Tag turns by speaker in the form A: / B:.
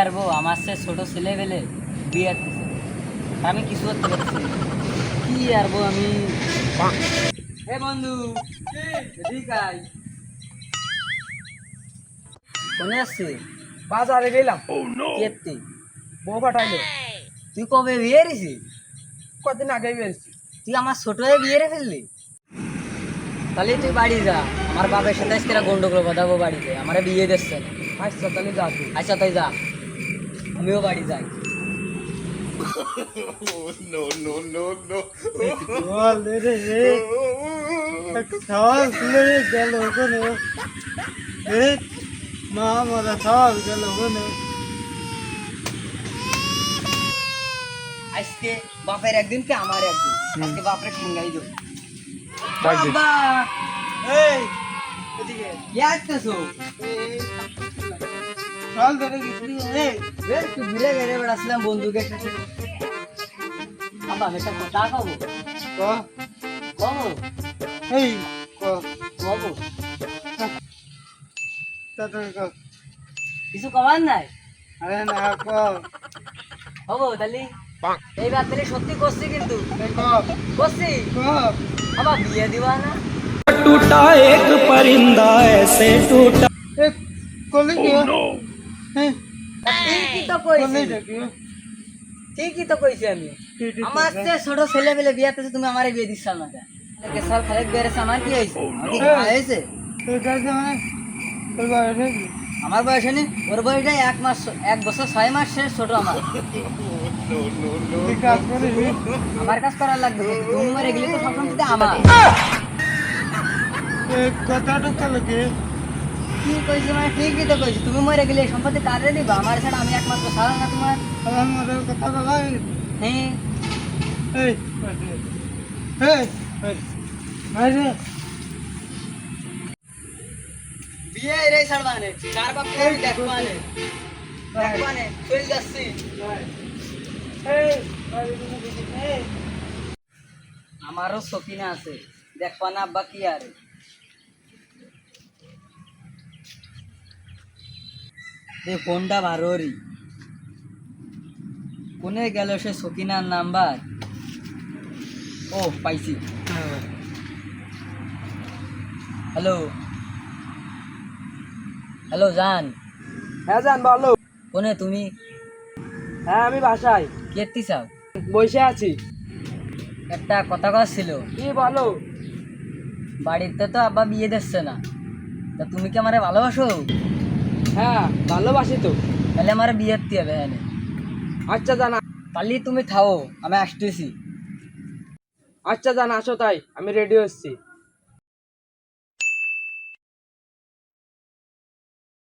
A: আর আমার সে ছোট ছেলে বেলে বিয়ে দিছে আমি কিছু করতে পারছি কি আর আমি? হে বন্ধু কোনে আসছে
B: বাজারে গেলাম।
A: কেতে
B: বউ পাঠাইলো।
A: তুই কবে বিয়ে রেছি
B: কদিন আগে বেরছি
A: তুই আমার ছোট হয়ে বিয়ে রে ফেললি তাহলে তুই বাড়ি যা। আমার বাবার সাথে আজকে গন্ডগোল বাঁধাবো বাড়িতে। আমার বিয়ে দিচ্ছে না।
B: আচ্ছা তাহলে যা তুই।
A: আচ্ছা তাই যা। আমিও বাড়ি যাই
B: সব খুলে গেল ওখানে মা মারা সব গেল ওখানে
A: আজকে বাপের একদিন কি আমার একদিন আজকে বাপরে ঠেঙ্গাই দেবো
B: ডাক দে।
A: বাবা
B: এই এদিকে
A: কি আসতেছো
B: চল ধরে গেছিলি এই
A: রে তুই ঘুরে ঘুরে বেড়াচ্ছিলাম বন্ধুকে সাথে বাবা আমি একটা কথা কবো
B: ক
A: কবো
B: এই ক
A: কবো
B: তাড়াতাড়ি ক
A: কিছু কবার নাই
B: আরে না ক
A: হবো তাহলে এইবার তাহলে সত্যি করছি কিন্তু
B: এই ক
A: করছি
B: ক
A: আবার বিয়ে দিবা না
C: टूटा एक परिंदा ऐसे टूटा
B: এ কলি কি হ্যাঁ?
A: ঠিকই তো কইছি। ঠিকই তো কইছি আমি আমার যে ছোট ছেলে পেলে বিয়ে আছে তুমি আমারে বিয়ে দিচ্ছ না কেন সাল খালেক বেড়েছে আমার কি হয়েছে? আমার কি
B: কাছে মানে? তোর বয়স কি
A: নেই ওর বয়সটা এক মাস এক বছর ছয় মাস শেষ ছোট আমার। আমার কাজ করার লাগবে। তুমি মরে গেলে তো আমার।
B: কথাটা চলে কি
A: কি কইছি মানে ঠিকই তো কইছি তুমি মরে গেলে সম্পত্তি কারে দিবা? আমার ছাড়া আমি একমাত্র সারা না তোমার?
B: আমার মনের কথা বলা
A: হ্যাঁ।
B: এই এই আরে
A: বিয়ে রে ছাড়বানে চার বাপ কে দেখবানে দেখবানে চল যাচ্ছি। আমারও শকিনা আছে দেখবা না আব্বা কি আর। এই ফোনটা ভারোরি কোনে গেল সে শকিনার নাম্বার? ও পাইছি। হ্যালো। হ্যালো জান।
B: হ্যাঁ জান বলো।
A: কোনে তুমি?
B: হ্যাঁ আমি বাসায়।
A: কেতি চাও?
B: বসে আছি।
A: একটা কথা কথা ছিল।
B: কি বলো?
A: বাড়িতে তো আব্বা বিয়ে দিচ্ছে না। তা তুমি কি আমারে ভালোবাসো?
B: হ্যাঁ ভালোবাসি তো।
A: তাহলে আমার বিয়ে দিতে হবে এনে
B: আচ্ছা জানা।
A: তাহলে তুমি থাও আমি আসতেছি।
B: আচ্ছা জানা আসো তাই আমি রেডি হচ্ছি।